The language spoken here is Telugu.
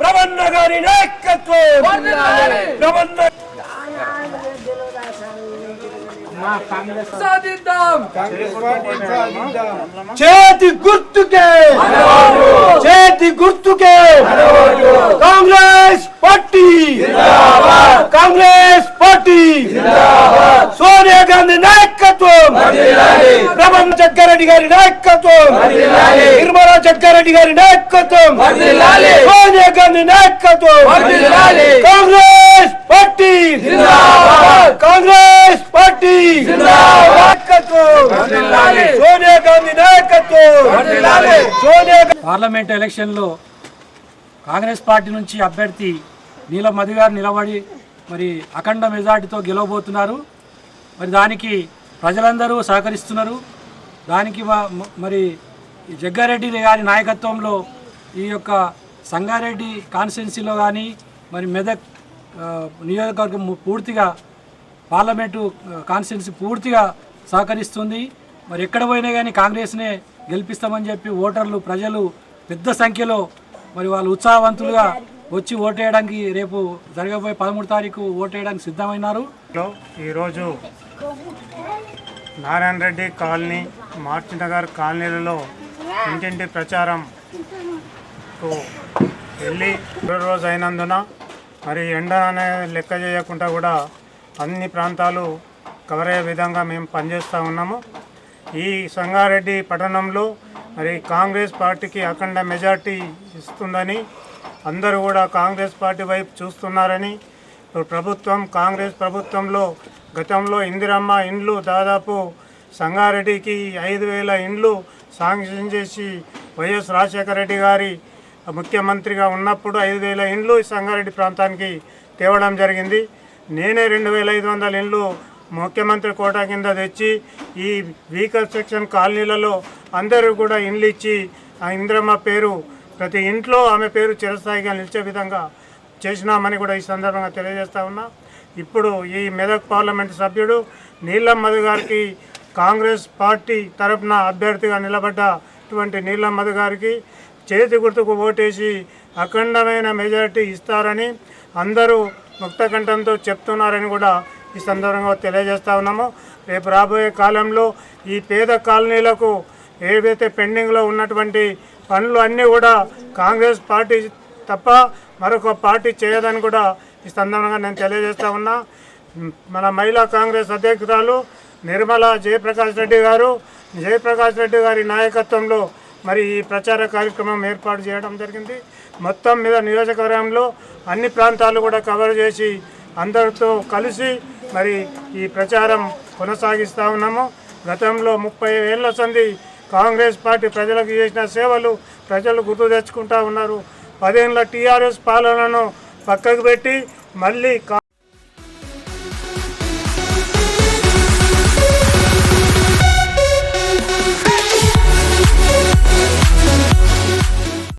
ప్రబంధ గారి నాయకత్వం! ప్రబంధ సాధిద్దాం! చేతి గుర్తుకే! చేతి గుర్తుకే! కాంగ్రెస్ పార్టీ! కాంగ్రెస్ పార్టీ! సోనియా గాంధీ నాయకత్వం! ప్రబంధ జగ్గారెడ్డి గారి నాయకత్వం! జగ్గారెడ్డి గారి నాయకత్వం. సోనియా గాంధీ నాయకత్వం. కాంగ్రెస్ పార్టీ. కాంగ్రెస్ పార్టీ. నాయకత్వం. సోనియా గాంధీ నాయకత్వం. పార్లమెంట్ ఎలక్షన్లో కాంగ్రెస్ పార్టీ నుంచి అభ్యర్థి నీల మధు గారు నిలబడి మరి అఖండ మెజార్టీతో గెలవబోతున్నారు. మరి దానికి ప్రజలందరూ సహకరిస్తున్నారు. దానికి మరి ఈ జగ్గారెడ్డి గారి నాయకత్వంలో ఈ యొక్క సంగారెడ్డి కాన్స్టిట్యున్సీలో కానీ మరి మెదక్ నియోజకవర్గం పూర్తిగా పార్లమెంటు కాన్స్టిట్యున్సీ పూర్తిగా సహకరిస్తుంది. మరి ఎక్కడ పోయినా కానీ కాంగ్రెస్నే గెలిపిస్తామని చెప్పి ఓటర్లు ప్రజలు పెద్ద సంఖ్యలో మరి వాళ్ళు ఉత్సాహవంతులుగా వచ్చి ఓటేయడానికి రేపు జరగబోయే పదమూడు తారీఖు ఓటేయడానికి సిద్ధమైనారు. ఈరోజు నారాయణ రెడ్డి కాలనీ మార్చినగర్ కాలనీలలో ఇంటింటి ప్రచారంకు వెళ్ళి రోజు అయినందున మరి ఎండ అనే లెక్క చేయకుండా కూడా అన్ని ప్రాంతాలు కవర్ అయ్యే విధంగా మేము పనిచేస్తూ ఉన్నాము. ఈ సంగారెడ్డి పట్టణంలో మరి కాంగ్రెస్ పార్టీకి అఖండ మెజార్టీ ఇస్తుందని అందరూ కూడా కాంగ్రెస్ పార్టీ వైపు చూస్తున్నారని ప్రభుత్వం కాంగ్రెస్ ప్రభుత్వంలో గతంలో ఇందిరమ్మ ఇండ్లు దాదాపు సంగారెడ్డికి ఐదు వేల ఇండ్లు శాంక్షన్ చేసి వైఎస్ రాజశేఖర రెడ్డి గారి ముఖ్యమంత్రిగా ఉన్నప్పుడు ఐదు వేల ఇండ్లు ఈ సంగారెడ్డి ప్రాంతానికి తేవడం జరిగింది. నేనే రెండు వేల ఐదు వందల ఇండ్లు ముఖ్యమంత్రి కోటా కింద తెచ్చి ఈ వీకర్ సెక్షన్ కాలనీలలో అందరూ కూడా ఇండ్లు ఇచ్చి ఆ ఇంద్రమ్మ పేరు ప్రతి ఇంట్లో ఆమె పేరు చిరస్థాయిగా నిలిచే విధంగా చేసినామని కూడా ఈ సందర్భంగా తెలియజేస్తా ఉన్నా. ఇప్పుడు ఈ మెదక్ పార్లమెంట్ సభ్యుడు నీలం మధు గారికి కాంగ్రెస్ పార్టీ తరపున అభ్యర్థిగా నిలబడ్డటువంటి నీలమ్మద్ గారికి చేతి గుర్తుకు ఓటేసి అఖండమైన మెజారిటీ ఇస్తారని అందరూ ముక్తకంఠంతో చెప్తున్నారని కూడా ఈ సందర్భంగా తెలియజేస్తా ఉన్నాము. రేపు రాబోయే కాలంలో ఈ పేద కాలనీలకు ఏవైతే పెండింగ్లో ఉన్నటువంటి పనులు అన్నీ కూడా కాంగ్రెస్ పార్టీ తప్ప మరొక పార్టీ చేయదని కూడా ఈ సందర్భంగా నేను తెలియజేస్తా ఉన్నా. మన మహిళా కాంగ్రెస్ అధ్యక్షురాలు నిర్మల జయప్రకాష్ రెడ్డి గారు జయప్రకాష్ రెడ్డి గారి నాయకత్వంలో మరి ఈ ప్రచార కార్యక్రమం ఏర్పాటు చేయడం జరిగింది. మొత్తం మీద నియోజకవర్గంలో అన్ని ప్రాంతాలు కూడా కవర్ చేసి అందరితో కలిసి మరి ఈ ప్రచారం కొనసాగిస్తూ ఉన్నాము. గతంలో ముప్పై ఏళ్ళ సంది కాంగ్రెస్ పార్టీ ప్రజలకు చేసిన సేవలు ప్రజలు గుర్తు తెచ్చుకుంటూ ఉన్నారు. పదేళ్ళ టీఆర్ఎస్ పాలనను పక్కకు పెట్టి మళ్ళీ